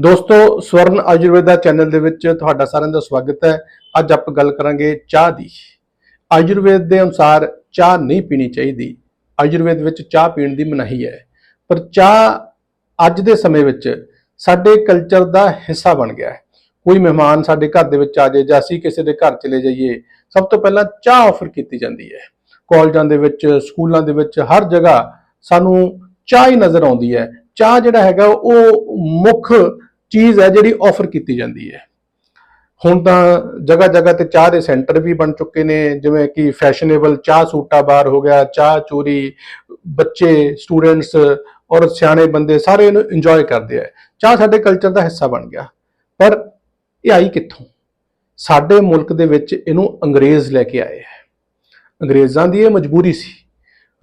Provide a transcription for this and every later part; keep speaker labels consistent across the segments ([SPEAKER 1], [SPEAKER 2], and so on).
[SPEAKER 1] ਦੋਸਤੋ, ਸਵਰਨ ਆਯੁਰਵੇਦਾ ਚੈਨਲ ਦੇ ਵਿੱਚ ਤੁਹਾਡਾ ਸਾਰਿਆਂ ਦਾ ਸਵਾਗਤ ਹੈ। ਅੱਜ ਆਪਾਂ ਗੱਲ ਕਰਾਂਗੇ ਚਾਹ ਦੀ। ਆਯੁਰਵੇਦ ਦੇ ਅਨੁਸਾਰ ਚਾਹ ਨਹੀਂ ਪੀਣੀ ਚਾਹੀਦੀ। ਆਯੁਰਵੇਦ ਵਿੱਚ ਚਾਹ ਪੀਣ ਦੀ ਮਨਾਹੀ ਹੈ। ਪਰ ਚਾਹ ਅੱਜ ਦੇ ਸਮੇਂ ਵਿੱਚ ਸਾਡੇ ਕਲਚਰ ਦਾ ਹਿੱਸਾ ਬਣ ਗਿਆ ਹੈ। ਕੋਈ ਮਹਿਮਾਨ ਸਾਡੇ ਘਰ ਦੇ ਵਿੱਚ ਆ ਜਾਏ ਜਾਂ ਅਸੀਂ ਕਿਸੇ ਦੇ ਘਰ ਚਲੇ ਜਾਈਏ, ਸਭ ਤੋਂ ਪਹਿਲਾਂ ਚਾਹ ਆਫਰ ਕੀਤੀ ਜਾਂਦੀ ਹੈ। ਕਾਲਜਾਂ ਦੇ ਵਿੱਚ, ਸਕੂਲਾਂ ਦੇ ਵਿੱਚ ਹਰ ਜਗ੍ਹਾ ਸਾਨੂੰ ਚਾਹ ਹੀ ਨਜ਼ਰ ਆਉਂਦੀ ਹੈ। ਚਾਹ ਜਿਹੜਾ ਹੈਗਾ ਉਹ ਮੁੱਖ ਚੀਜ਼ ਹੈ ਜਿਹੜੀ ਆਫਰ ਕੀਤੀ ਜਾਂਦੀ ਹੈ। ਹੁਣ ਤਾਂ ਜਗ੍ਹਾ ਜਗ੍ਹਾ ਤੇ ਚਾਹ ਦੇ ਸੈਂਟਰ ਵੀ ਬਣ ਚੁੱਕੇ ਨੇ, ਜਿਵੇਂ ਕਿ ਫੈਸ਼ਨੇਬਲ ਚਾਹ ਸੂਟਾ ਬਾਰ ਹੋ ਗਿਆ, ਚਾਹ ਚੋਰੀ, ਬੱਚੇ ਸਟੂਡੈਂਟਸ ਔਰ ਸਿਆਣੇ ਬੰਦੇ ਸਾਰੇ ਇਹਨੂੰ ਇੰਜੋਏ ਕਰਦੇ ਆ। ਚਾਹ ਸਾਡੇ ਕਲਚਰ ਦਾ ਹਿੱਸਾ ਬਣ ਗਿਆ। ਪਰ ਇਹ ਆਈ ਕਿੱਥੋਂ? ਸਾਡੇ ਮੁਲਕ ਦੇ ਵਿੱਚ ਇਹਨੂੰ ਅੰਗਰੇਜ਼ ਲੈ ਕੇ ਆਏ ਹੈ। ਅੰਗਰੇਜ਼ਾਂ ਦੀ ਇਹ ਮਜਬੂਰੀ ਸੀ।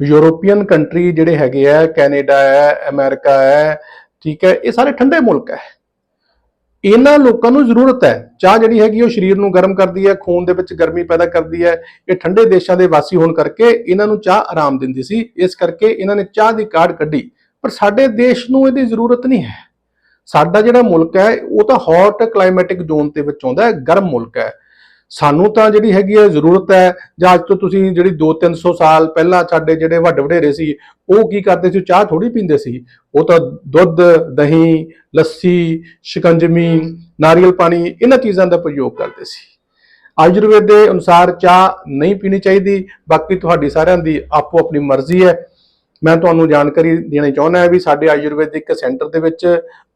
[SPEAKER 1] ਯੂਰੋਪੀਅਨ ਕੰਟਰੀ ਜਿਹੜੇ ਹੈਗੇ ਆ, ਕੈਨੇਡਾ ਹੈ, ਅਮਰੀਕਾ ਹੈ, ਠੀਕ ਹੈ, ਇਹ ਸਾਰੇ ਠੰਡੇ ਮੁਲਕ ਹੈ। ਇਹਨਾਂ ਲੋਕਾਂ ਨੂੰ ਜ਼ਰੂਰਤ ਹੈ। ਚਾਹ ਜਿਹੜੀ ਹੈਗੀ ਉਹ ਸਰੀਰ ਨੂੰ ਗਰਮ ਕਰਦੀ ਹੈ, ਖੂਨ ਦੇ ਵਿੱਚ ਗਰਮੀ ਪੈਦਾ ਕਰਦੀ ਹੈ। ਇਹ ਠੰਡੇ ਦੇਸ਼ਾਂ ਦੇ ਵਾਸੀ ਹੋਣ ਕਰਕੇ ਇਹਨਾਂ ਨੂੰ ਚਾਹ ਆਰਾਮ ਦਿੰਦੀ ਸੀ। ਇਸ ਕਰਕੇ ਇਹਨਾਂ ਨੇ ਚਾਹ ਦੀ ਕਾਢ ਕੱਢੀ। ਪਰ ਸਾਡੇ ਦੇਸ਼ ਨੂੰ ਇਹਦੀ ਜ਼ਰੂਰਤ ਨਹੀਂ ਹੈ। ਸਾਡਾ ਜਿਹੜਾ ਮੁਲਕ ਹੈ, ਉਹ ਤਾਂ ਹੌਟ ਕਲਾਈਮੈਟਿਕ ਜ਼ੋਨ ਦੇ ਵਿੱਚ ਆਉਂਦਾ ਹੈ, ਗਰਮ ਮੁਲਕ ਹੈ। ਸਾਨੂੰ ਤਾਂ ਜਿਹੜੀ ਹੈਗੀ ਹੈ ਜ਼ਰੂਰਤ ਹੈ, ਜਾਂ ਅੱਜ ਤੋਂ ਤੁਸੀਂ ਜਿਹੜੀ 2-300 ਸਾਲ ਪਹਿਲਾਂ ਸਾਡੇ ਜਿਹੜੇ ਵੱਡੇ ਵਡੇਰੇ ਸੀ, ਉਹ ਕੀ ਕਰਦੇ ਸੀ ਚਾਹ ਥੋੜੀ ਪੀਂਦੇ ਸੀ। ਉਹ ਤਾਂ ਦੁੱਧ, ਦਹੀਂ, ਲੱਸੀ, ਸ਼ਿਕੰਜਮੀ, ਨਾਰੀਅਲ ਪਾਣੀ, ਇਹਨਾਂ ਚੀਜ਼ਾਂ ਦਾ ਪ੍ਰਯੋਗ ਕਰਦੇ ਸੀ। ਆਯੁਰਵੇਦ ਦੇ ਅਨੁਸਾਰ ਚਾਹ ਨਹੀਂ ਪੀਣੀ ਚਾਹੀਦੀ, ਬਾਕੀ ਤੁਹਾਡੀ ਸਾਰਿਆਂ ਦੀ ਆਪੋ ਆਪਣੀ ਮਰਜ਼ੀ ਹੈ। ਮੈਂ ਤੁਹਾਨੂੰ ਜਾਣਕਾਰੀ ਦੇਣੀ ਚਾਹੁੰਦਾ ਹਾਂ ਵੀ ਸਾਡੇ ਆਯੁਰਵੈਦਿਕ ਸੈਂਟਰ ਦੇ ਵਿੱਚ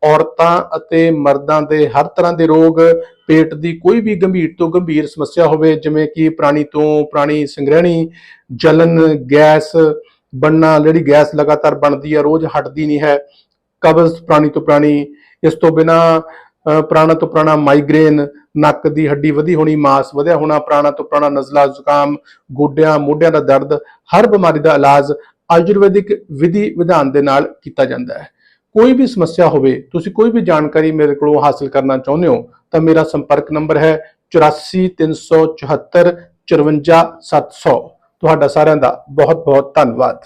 [SPEAKER 1] ਔਰਤਾਂ ਅਤੇ ਮਰਦਾਂ ਦੇ ਹਰ ਤਰ੍ਹਾਂ ਦੇ ਰੋਗ, ਪੇਟ ਦੀ ਕੋਈ ਵੀ ਗੰਭੀਰ ਤੋਂ ਗੰਭੀਰ ਸਮੱਸਿਆ ਹੋਵੇ, ਜਿਵੇਂ ਕਿ ਪ੍ਰਾਣੀ ਤੋਂ ਪ੍ਰਾਣੀ ਸੰਗ੍ਰਹਿਣੀ, ਜਲਨ, ਗੈਸ ਬਣਨਾ ਜਿਹੜੀ ਗੈਸ ਲਗਾਤਾਰ ਬਣਦੀ ਹੈ, ਰੋਜ਼ ਹਟਦੀ ਨਹੀਂ ਹੈ, ਕਬਜ਼ ਪ੍ਰਾਣੀ ਤੋਂ ਪ੍ਰਾਣੀ, ਇਸ ਤੋਂ ਬਿਨਾ ਪ੍ਰਾਣਾ ਤੋਂ ਪ੍ਰਾਣਾ ਮਾਈਗ੍ਰੇਨ, ਨੱਕ ਦੀ ਹੱਡੀ ਵਧੀ ਹੋਣੀ, ਮਾਸ ਵਧਿਆ ਹੋਣਾ, ਪ੍ਰਾਣਾ ਤੋਂ ਪ੍ਰਾਣਾ ਨਜ਼ਲਾ, ਜ਼ੁਕਾਮ, ਗੋਡਿਆਂ, ਮੋਢਿਆਂ ਦਾ ਦਰਦ, ਹਰ ਬਿਮਾਰੀ ਦਾ ਇਲਾਜ ਆਯੁਰਵੈਦਿਕ ਵਿਧੀ ਵਿਧਾਨ ਦੇ ਨਾਲ ਕੀਤਾ ਜਾਂਦਾ ਹੈ। ਕੋਈ ਵੀ ਸਮੱਸਿਆ ਹੋਵੇ, ਤੁਸੀਂ ਕੋਈ ਵੀ ਜਾਣਕਾਰੀ ਮੇਰੇ ਕੋਲੋਂ ਹਾਸਲ ਕਰਨਾ ਚਾਹੁੰਦੇ ਹੋ, ਤਾਂ ਮੇਰਾ ਸੰਪਰਕ ਨੰਬਰ ਹੈ 84374 54700 ਤੁਹਾਡਾ ਸਾਰਿਆਂ ਦਾ ਬਹੁਤ ਬਹੁਤ ਧੰਨਵਾਦ।